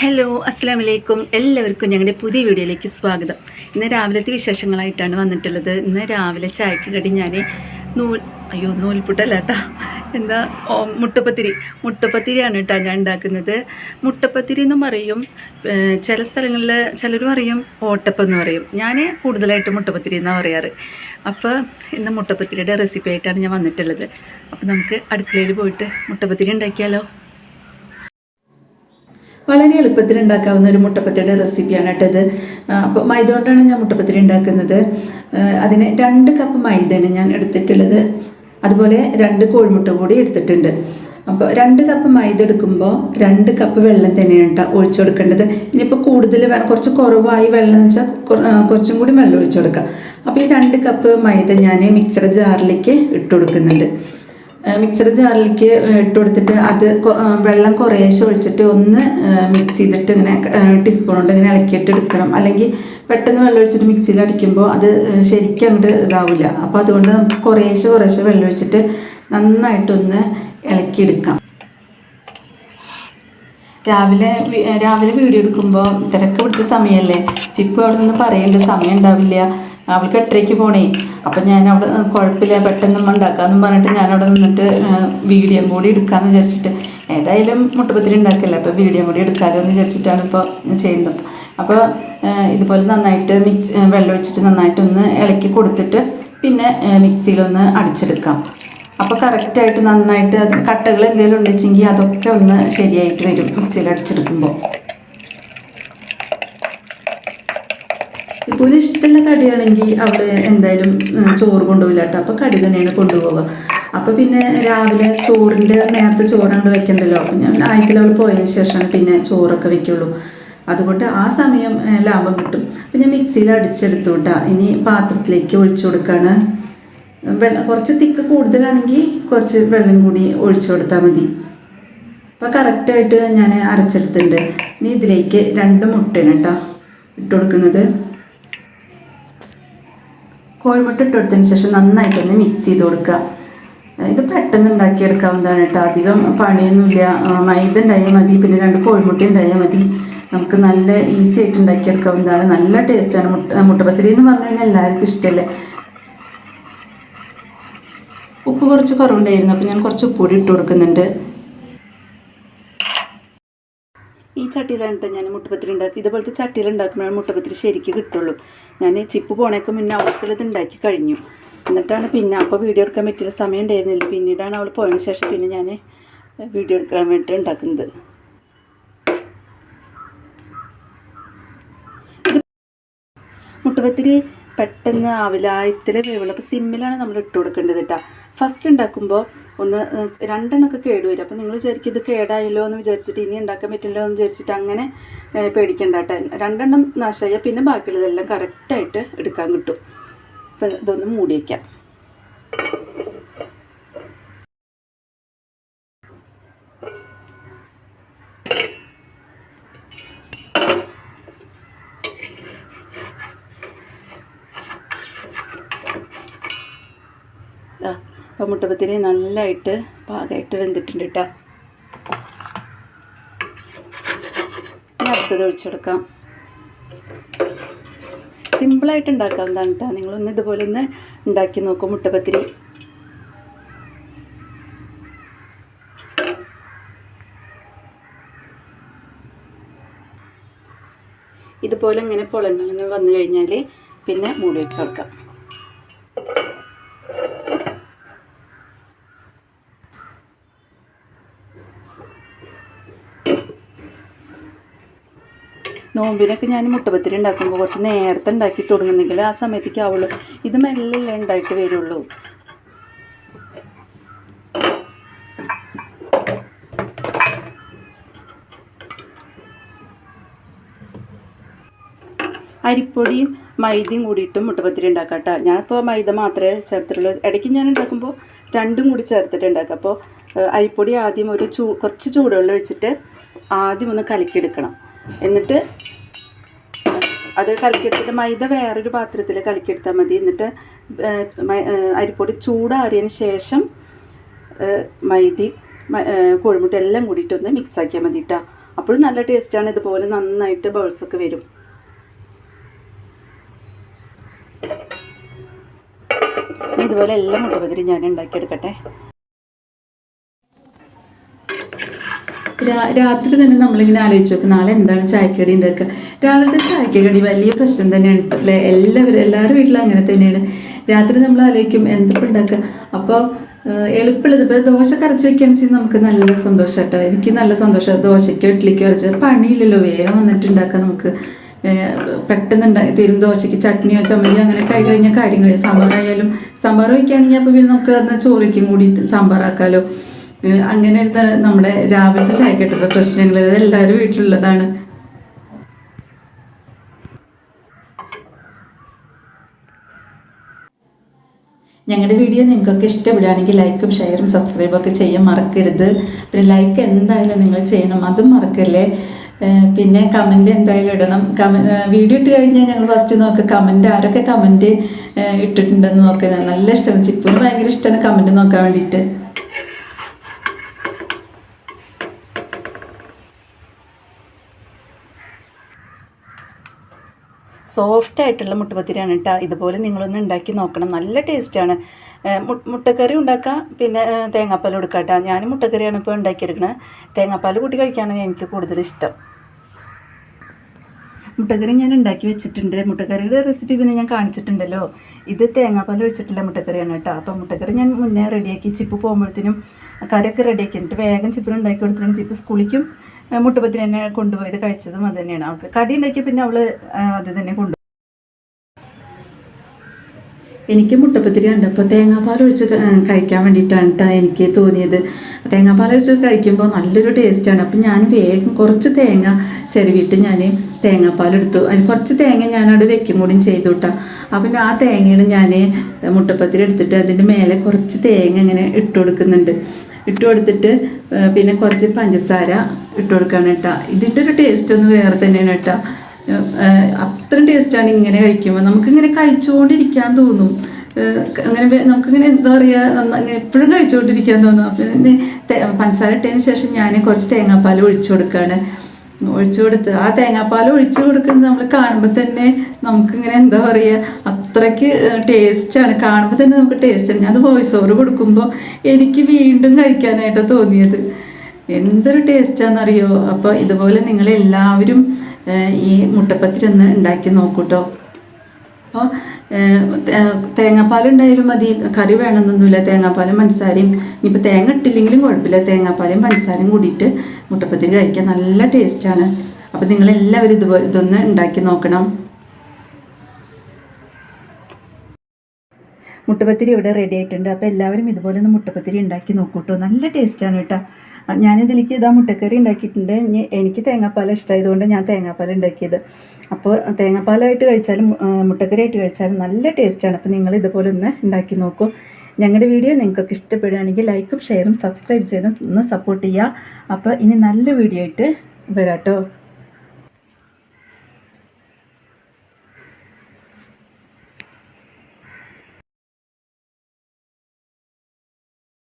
Hello അസ്സാം വലൈക്കും എല്ലാവർക്കും ഞങ്ങളുടെ പുതിയ വീഡിയോയിലേക്ക് സ്വാഗതം. ഇന്ന് രാവിലത്തെ വിശേഷങ്ങളായിട്ടാണ് വന്നിട്ടുള്ളത്. ഇന്ന് രാവിലെ ചായക്ക് കടി ഞാൻ നൂൽ അയ്യോ നൂൽപുട്ടല്ല കേട്ടോ എന്താ മുട്ടപ്പത്തിരി. മുട്ടപ്പത്തിരിയാണ് കേട്ടോ ഞാൻ ഉണ്ടാക്കുന്നത്. മുട്ടപ്പത്തിരി എന്നും പറയും ചില സ്ഥലങ്ങളിൽ ചിലർ പറയും ഓട്ടപ്പം എന്ന് പറയും. ഞാൻ കൂടുതലായിട്ട് മുട്ടപ്പത്തിരി എന്നാണ് പറയാറ്. അപ്പോൾ ഇന്ന് മുട്ടപ്പത്തിരിയുടെ റെസിപ്പി ആയിട്ടാണ് ഞാൻ വന്നിട്ടുള്ളത്. അപ്പോൾ നമുക്ക് അടുക്കളയിൽ പോയിട്ട് മുട്ടപ്പത്തിരി ഉണ്ടാക്കിയാലോ? വളരെ എളുപ്പത്തിൽ ഉണ്ടാക്കാവുന്ന ഒരു മുട്ടപ്പത്തിരിയുടെ റെസിപ്പിയാണ് കേട്ടത് അപ്പോൾ മൈദ കൊണ്ടാണ് ഞാൻ മുട്ടപ്പത്തിരി ഉണ്ടാക്കുന്നത്. അതിന് രണ്ട് കപ്പ് മൈദയാണ് ഞാൻ എടുത്തിട്ടുള്ളത്. അതുപോലെ രണ്ട് കോഴിമുട്ട കൂടി എടുത്തിട്ടുണ്ട്. അപ്പോൾ രണ്ട് കപ്പ് മൈദ എടുക്കുമ്പോൾ രണ്ട് കപ്പ് വെള്ളം തന്നെയാണ് കേട്ടോ ഒഴിച്ചു കൊടുക്കേണ്ടത്. ഇനിയിപ്പോൾ കൂടുതൽ വേണം കുറച്ച് കുറവായി വെള്ളം എന്ന് വെച്ചാൽ കുറച്ചും കൂടി വെള്ളം ഒഴിച്ചു കൊടുക്കാം. അപ്പോൾ ഈ രണ്ട് കപ്പ് മൈദ ഞാൻ മിക്സർ ജാറിലേക്ക് ഇട്ട് കൊടുക്കുന്നുണ്ട്. മിക്സർ ജാറിലേക്ക് ഇട്ട് കൊടുത്തിട്ട് അത് വെള്ളം കുറേശ്ശെ ഒഴിച്ചിട്ട് ഒന്ന് മിക്സ് ചെയ്തിട്ട് ഇങ്ങനെ ടീസ്പൂൺ കൊണ്ട് ഇങ്ങനെ ഇളക്കിയിട്ട് എടുക്കണം. അല്ലെങ്കിൽ പെട്ടെന്ന് വെള്ളം ഒഴിച്ചിട്ട് മിക്സിയിൽ അടിക്കുമ്പോൾ അത് ശരിക്കും അങ്ങോട്ട് ഇതാവില്ല അപ്പോൾ അതുകൊണ്ട് നമുക്ക് കുറേശ്ശെ കുറേശ്ശെ വെള്ളം ഒഴിച്ചിട്ട് നന്നായിട്ടൊന്ന് ഇളക്കിയെടുക്കാം. രാവിലെ രാവിലെ വീഡിയോ എടുക്കുമ്പോൾ തിരക്ക് പിടിച്ച സമയമല്ലേ ചിപ്പ് അവിടെ നിന്ന് പറയേണ്ട സമയം ഉണ്ടാവില്ല. അവൾക്ക് എട്ടരയ്ക്ക് പോണേ. അപ്പം ഞാൻ അവിടെ "ഉം, കുഴപ്പമില്ല പെട്ടെന്ന് ഉണ്ടാക്കാമെന്ന് പറഞ്ഞിട്ട് ഞാൻ അവിടെ നിന്നിട്ട് വീഡിയോ കൂടി എടുക്കാമെന്ന് വിചാരിച്ചിട്ട്. ഏതായാലും മുട്ടപ്പത്തിരി ഉണ്ടാക്കില്ല അപ്പോൾ വീഡിയോ കൂടി എടുക്കാമല്ലോ എന്ന് വിചാരിച്ചിട്ടാണ് ഇപ്പോൾ ചെയ്യുന്നത്. അപ്പോൾ ഇതുപോലെ നന്നായിട്ട് മിക്സ് വെള്ളം ഒഴിച്ചിട്ട് നന്നായിട്ടൊന്ന് ഇളക്കി കൊടുത്തിട്ട് പിന്നെ മിക്സിയിലൊന്ന് അടിച്ചെടുക്കാം. അപ്പോൾ കറക്റ്റായിട്ട് നന്നായിട്ട് കട്ടകൾ എന്തെങ്കിലും ഉണ്ടെച്ചെങ്കിൽ അതൊക്കെ ഒന്ന് ശരിയായിട്ട് വരും മിക്സിയിൽ അടിച്ചെടുക്കുമ്പോൾ. ചിപ്പൂന് ഇഷ്ടമുള്ള കടിയാണെങ്കിൽ അവിടെ എന്തായാലും ചോറ് കൊണ്ടുപോകില്ല അപ്പോൾ കടി തന്നെയാണ് കൊണ്ടുപോവുക. അപ്പോൾ പിന്നെ രാവിലെ ചോറിന്റെ നേരത്തെ ചോറുണ്ട് വെക്കണ്ടല്ലോ. അപ്പം ഞാൻ ആയത്തിൽ അവൾ പോയതിന് ശേഷമാണ് പിന്നെ ചോറൊക്കെ വെക്കുള്ളൂ. അതുകൊണ്ട് ആ സമയം ലാഭം കിട്ടും. ഞാൻ മിക്സിയിൽ അടിച്ചെടുത്തു കേട്ടോ ഇനി പാത്രത്തിലേക്ക് ഒഴിച്ചു കൊടുക്കുകയാണ് വെള്ളം കുറച്ച് തിക്ക് കൂടുതലാണെങ്കിൽ കുറച്ച് വെള്ളം കൂടി ഒഴിച്ചു കൊടുത്താൽ മതി. അപ്പോൾ കറക്റ്റായിട്ട് ഞാൻ അരച്ചെടുത്തിട്ടുണ്ട്. ഇനി ഇതിലേക്ക് രണ്ട് മുട്ടയാണ് കേട്ടോ ഇട്ട് കൊടുക്കുന്നത്. കോഴിമുട്ട ഇട്ട് കൊടുത്തതിന് ശേഷം നന്നായിട്ടൊന്ന് മിക്സ് ചെയ്ത് കൊടുക്കുക. ഇത് പെട്ടെന്ന് ഉണ്ടാക്കിയെടുക്കാവുന്നതാണ് കേട്ടോ. അധികം പണിയൊന്നുമില്ല. മൈദ ഉണ്ടായാൽ മതി പിന്നെ രണ്ട് കോഴിമുട്ട ഉണ്ടായാൽ മതി. നമുക്ക് നല്ല ഈസി ആയിട്ട് ഉണ്ടാക്കിയെടുക്കാവുന്നതാണ്. നല്ല ടേസ്റ്റാണ് മുട്ട മുട്ടപത്തിരി എന്ന് പറഞ്ഞു കഴിഞ്ഞാൽ എല്ലാവർക്കും ഇഷ്ടമല്ലേ ഉപ്പ് കുറച്ച് കുറവുണ്ടായിരുന്നു. അപ്പോൾ ഞാൻ കുറച്ച് കൂടി ഇട്ട് കൊടുക്കുന്നുണ്ട്. ഈ ചട്ടിയിലാണ് ഞാൻ മുട്ടപ്പത്തിരി ഉണ്ടാക്കി ഇതുപോലത്തെ ചട്ടിയിൽ ഉണ്ടാക്കുമ്പോഴാണ് മുട്ടപ്പത്തിരി ശരിക്ക് കിട്ടുള്ളൂ. ഞാൻ ചിപ്പ് പോണേക്ക് മുന്നേ അവൾക്കുള്ളത് ഉണ്ടാക്കി കഴിഞ്ഞു. എന്നിട്ടാണ് പിന്നെ അപ്പോൾ വീഡിയോ എടുക്കാൻ പറ്റിയ സമയം ഉണ്ടായിരുന്നില്ല പിന്നീടാണ് അവൾ പോയതിന് ശേഷം പിന്നെ ഞാൻ വീഡിയോ എടുക്കാൻ വേണ്ടി ഉണ്ടാക്കുന്നത്. മുട്ടപ്പത്തിരി പെട്ടെന്ന് ആവില്ല ഇത്തിരി വേവുള്ളൂ അപ്പോൾ സിമ്മിലാണ് നമ്മൾ ഇട്ട് കൊടുക്കേണ്ടത് കേട്ടോ ഫസ്റ്റ് ഉണ്ടാക്കുമ്പോൾ ഒന്ന് രണ്ടെണ്ണമൊക്കെ കേട് വരും. അപ്പോൾ നിങ്ങൾ വിചാരിക്കും ഇത് കേടായല്ലോ എന്ന് വിചാരിച്ചിട്ട് ഇനി ഉണ്ടാക്കാൻ പറ്റില്ലോ എന്ന് വിചാരിച്ചിട്ട് അങ്ങനെ പേടിക്കണ്ട കേട്ടോ. രണ്ടെണ്ണം നാശമായ പിന്നെ ബാക്കിയുള്ളതെല്ലാം കറക്റ്റായിട്ട് എടുക്കാൻ കിട്ടും. അപ്പം ഇതൊന്ന് മൂടി വയ്ക്കാം അപ്പോൾ മുട്ടപ്പത്തിരി നല്ലതായിട്ട് പാകമായിട്ട് വെന്തിട്ടുണ്ട് കേട്ടോ ഇനി അടുത്തത് ഒഴിച്ചെടുക്കാം സിമ്പിളായിട്ട് ഉണ്ടാക്കാവുന്നതാണ് കേട്ടോ നിങ്ങളൊന്ന് ഇതുപോലെ ഒന്ന് ഉണ്ടാക്കി നോക്കും മുട്ടപ്പത്തിരി ഇതുപോലെ ഇങ്ങനെ പൊളങ്ങളിങ്ങനെ വന്നു കഴിഞ്ഞാൽ പിന്നെ മൂടി വെച്ച് കൊടുക്കാം. നോമ്പിനൊക്കെ ഞാൻ മുട്ടപത്തിരി ഉണ്ടാക്കുമ്പോൾ കുറച്ച് നേരത്തെ ഉണ്ടാക്കി തുടങ്ങുന്നെങ്കിൽ ആ സമയത്തേക്ക് ഇത് മെല്ലെ ഉണ്ടായിട്ട് വരുള്ളൂ. അരിപ്പൊടിയും മൈദയും കൂടിയിട്ടും മുട്ടപത്തിരി ഉണ്ടാക്കാം കേട്ടോ ഞാനിപ്പോൾ മൈദ മാത്രമേ ചേർത്തിട്ടുള്ളൂ. ഇടയ്ക്ക് ഞാൻ ഉണ്ടാക്കുമ്പോൾ രണ്ടും കൂടി ചേർത്തിട്ട് ഉണ്ടാക്കുക അപ്പോൾ അരിപ്പൊടി ആദ്യം ഒരു ചൂ കുറച്ച് ചൂടുവെള്ളം ഒഴിച്ചിട്ട് ആദ്യം ഒന്ന് കലക്കിയെടുക്കണം. എന്നിട്ട് അത് കലക്കിയെടുത്തിട്ട് മൈദ വേറൊരു പാത്രത്തിൽ കലക്കിയെടുത്താൽ മതി. എന്നിട്ട് അരിപ്പൊടി ചൂടാറിയതിന് ശേഷം മൈദയും കോഴിമുട്ട എല്ലാം കൂടിയിട്ടൊന്ന് മിക്സ് ആക്കിയാൽ മതി കേട്ടോ അപ്പോഴും നല്ല ടേസ്റ്റാണ് ഇതുപോലെ നന്നായിട്ട് ബൗൾസൊക്കെ വരും. ഇതുപോലെ എല്ലാ മുട്ടപതിരി ഞാൻ ഉണ്ടാക്കിയെടുക്കട്ടെ. രാത്രി തന്നെ നമ്മളിങ്ങനെ ആലോചിച്ച് നോക്കും നാളെ എന്താണ് ചായക്കടി ഉണ്ടാക്കുക? രാവിലത്തെ ചായക്കടി വലിയ പ്രശ്നം തന്നെയാണ് അല്ലേ? എല്ലാവരും എല്ലാവരും വീട്ടിലും അങ്ങനെ തന്നെയാണ്. രാത്രി നമ്മൾ ആലോചിക്കും എന്തൊക്കെ ഉണ്ടാക്കുക? അപ്പോൾ എളുപ്പമുള്ളത്. ഇപ്പോൾ ദോശ കരച്ച് വെക്കുകയാണെന്ന് നമുക്ക് നല്ല സന്തോഷം കേട്ടോ എനിക്ക് നല്ല സന്തോഷം ദോശയ്ക്കോ ഇഡ്ഡലിക്കോ കുറച്ച് പണിയില്ലല്ലോ. വേഗം വന്നിട്ട് ഉണ്ടാക്കാം നമുക്ക്. പെട്ടെന്ന് ഉണ്ടായി തീരും ദോശയ്ക്ക് ചട്നിയോ ചമ്മലിയോ അങ്ങനെ കൈ കഴിഞ്ഞാൽ കാര്യങ്ങൾ. സാമ്പാറായാലും സാമ്പാർ വയ്ക്കുകയാണെങ്കിൽ അപ്പോൾ പിന്നെ നമുക്ക് അന്ന് ചോറിക്കും കൂടിയിട്ട് സാമ്പാറാക്കാലോ ഏഹ് അങ്ങനെ ഒരു തരം നമ്മുടെ രാവിലത്തെ ചായക്കെട്ടുള്ള പ്രശ്നങ്ങൾ ഇത് എല്ലാവരും വീട്ടിലുള്ളതാണ്. ഞങ്ങളുടെ വീഡിയോ നിങ്ങൾക്കൊക്കെ ഇഷ്ടപ്പെടുകയാണെങ്കിൽ ലൈക്കും ഷെയറും സബ്സ്ക്രൈബും ഒക്കെ ചെയ്യാൻ മറക്കരുത്. പിന്നെ ലൈക്ക് എന്തായാലും നിങ്ങൾ ചെയ്യണം അതും മറക്കല്ലേ? പിന്നെ കമന്റ് എന്തായാലും ഇടണം. കമ വീഡിയോ ഇട്ട് കഴിഞ്ഞാൽ ഞങ്ങൾ ഫസ്റ്റ് നോക്കുക കമന്റ് ആരൊക്കെ കമന്റ് ഇട്ടിട്ടുണ്ടെന്ന് നോക്കുക നല്ല ഇഷ്ടമാണ്. ചിപ്പിന് ഭയങ്കര ഇഷ്ടമാണ് കമന്റ് നോക്കാൻ വേണ്ടിയിട്ട്. സോഫ്റ്റ് ആയിട്ടുള്ള മുട്ടുപത്തിരിയാണ് കേട്ടോ ഇതുപോലെ നിങ്ങളൊന്ന് ഉണ്ടാക്കി നോക്കണം. നല്ല ടേസ്റ്റാണ് മുട്ടക്കറി ഉണ്ടാക്കാം. പിന്നെ തേങ്ങാപ്പാൽ കൊടുക്കാം കേട്ടോ ഞാൻ മുട്ടക്കറിയാണ് ഇപ്പോൾ ഉണ്ടാക്കിയെടുക്കുന്നത് തേങ്ങാപ്പാൽ കൂട്ടി കഴിക്കാനാണ് എനിക്ക് കൂടുതൽ ഇഷ്ടം. മുട്ടക്കറി ഞാൻ ഉണ്ടാക്കി വെച്ചിട്ടുണ്ട്. മുട്ടക്കറിയുടെ റെസിപ്പി പിന്നെ ഞാൻ കാണിച്ചിട്ടുണ്ടല്ലോ. ഇത് തേങ്ങാപ്പാൽ ഒഴിച്ചിട്ടുള്ള മുട്ടക്കറിയാണ് കേട്ടോ അപ്പോൾ മുട്ടക്കറി ഞാൻ മുന്നേ റെഡിയാക്കി ചിപ്പ് പോകുമ്പോഴത്തേനും കറിയൊക്കെ റെഡിയാക്കി എന്നിട്ട് വേഗം ചിപ്പിന് ഉണ്ടാക്കി കൊടുത്തിട്ടാണ് ചിപ്പ് സ്കൂളിലേക്കും മുട്ടപ്പത്തിന് തന്നെ കൊണ്ടുപോയത് കഴിച്ചതും അത് തന്നെയാണ്. അവൾക്ക് കടി ഉണ്ടാക്കി പിന്നെ അവൾ അത് തന്നെ കൊണ്ടു എനിക്ക് മുട്ടപ്പത്തിരി കണ്ടപ്പോൾ തേങ്ങാപ്പാൽ ഒഴിച്ച് കഴിക്കാൻ വേണ്ടിയിട്ടാണ് കേട്ടോ എനിക്ക് തോന്നിയത്. തേങ്ങാപ്പാൽ ഒഴിച്ച് കഴിക്കുമ്പോൾ നല്ലൊരു ടേസ്റ്റാണ് അപ്പം ഞാൻ വേഗം കുറച്ച് തേങ്ങ ചെരുവിയിട്ട് ഞാൻ തേങ്ങാപ്പാൽ എടുത്തു. അതിന് കുറച്ച് തേങ്ങ ഞാനവിടെ വെക്കും കൂടിയും ചെയ്തു കേട്ടോ അപ്പം ആ തേങ്ങയാണ് ഞാൻ മുട്ടപ്പത്തിരി എടുത്തിട്ട് അതിന്റെ മേലെ കുറച്ച് തേങ്ങ ഇങ്ങനെ ഇട്ട് കൊടുക്കുന്നുണ്ട്. ഇട്ട് കൊടുത്തിട്ട് പിന്നെ കുറച്ച് പഞ്ചസാര ഇട്ട് കൊടുക്കുകയാണ് കേട്ടോ. ഇതിന്റെ ഒരു ടേസ്റ്റ് ഒന്ന് വേറെ തന്നെയാണ് കേട്ടോ. അത്രയും ടേസ്റ്റാണ് ഇങ്ങനെ കഴിക്കുമ്പോൾ. നമുക്കിങ്ങനെ കഴിച്ചുകൊണ്ടിരിക്കാൻ തോന്നും. അങ്ങനെ നമുക്കിങ്ങനെ എന്താ പറയുക ഇങ്ങനെ എപ്പോഴും കഴിച്ചുകൊണ്ടിരിക്കാൻ തോന്നും. അപ്പം പിന്നെ പഞ്ചസാര ഇട്ടതിന് ശേഷം ഞാൻ കുറച്ച് തേങ്ങാപ്പാൽ ഒഴിച്ചു കൊടുക്കുകയാണ്. ഒഴിച്ചു കൊടുത്ത് ആ തേങ്ങാപ്പാൽ ഒഴിച്ചു കൊടുക്കുന്നത് നമ്മൾ കാണുമ്പോൾ തന്നെ നമുക്കിങ്ങനെ എന്താ പറയുക അത്രയ്ക്ക് ടേസ്റ്റാണ് കാണുമ്പോൾ തന്നെ നമുക്ക് ടേസ്റ്റ് ഞാൻ അത് വോയിസ് ഓവർ കൊടുക്കുമ്പോൾ എനിക്ക് വീണ്ടും കഴിക്കാനായിട്ടാണ് തോന്നിയത്. എന്തൊരു ടേസ്റ്റാണെന്നറിയോ അപ്പോൾ ഇതുപോലെ നിങ്ങളെല്ലാവരും ഈ മുട്ടപ്പത്തിരി ഒന്ന് ഉണ്ടാക്കി നോക്കൂട്ടോ. അപ്പോൾ തേങ്ങാപ്പാലുണ്ടായാലും മതി. കറി വേണമെന്നൊന്നുമില്ല. തേങ്ങാപ്പാലും പഞ്ചസാരയും ഇനിയിപ്പോൾ തേങ്ങ ഇട്ടില്ലെങ്കിലും കുഴപ്പമില്ല. തേങ്ങാപ്പാലും പഞ്ചസാരയും കൂടിയിട്ട് മുട്ടപ്പത്തിരി കഴിക്കാൻ നല്ല ടേസ്റ്റാണ് അപ്പോൾ നിങ്ങളെല്ലാവരും ഇതുപോലെ ഇതൊന്ന് ഉണ്ടാക്കി നോക്കണം. മുട്ടപ്പത്തിരി ഇവിടെ റെഡി ആയിട്ടുണ്ട്. അപ്പോൾ എല്ലാവരും ഇതുപോലെ ഒന്ന് മുട്ടപ്പത്തിരി ഉണ്ടാക്കി നോക്കൂട്ടോ. നല്ല ടേസ്റ്റാണ് കേട്ടോ. ഞാനിതിലേക്ക് ഇതാ മുട്ടക്കറി ഉണ്ടാക്കിയിട്ടുണ്ട്. ഇനി എനിക്ക് തേങ്ങാപ്പാൽ ഇഷ്ടമായതുകൊണ്ട് ഞാൻ തേങ്ങാപ്പാൽ ഉണ്ടാക്കിയത്. അപ്പോൾ തേങ്ങാപ്പാലായിട്ട് കഴിച്ചാലും ആ, മുട്ടക്കറി ആയിട്ട് കഴിച്ചാലും നല്ല ടേസ്റ്റാണ്. അപ്പോൾ നിങ്ങൾ ഇതുപോലെ ഒന്ന് ഉണ്ടാക്കി നോക്കൂ. ഞങ്ങളുടെ വീഡിയോ നിങ്ങൾക്കൊക്കെ ഇഷ്ടപ്പെടുകയാണെങ്കിൽ ലൈക്കും ഷെയറും സബ്സ്ക്രൈബ് ചെയ്ത് ഒന്ന് സപ്പോർട്ട് ചെയ്യുക. അപ്പോൾ ഇനി നല്ല വീഡിയോ ആയിട്ട് വരാം കേട്ടോ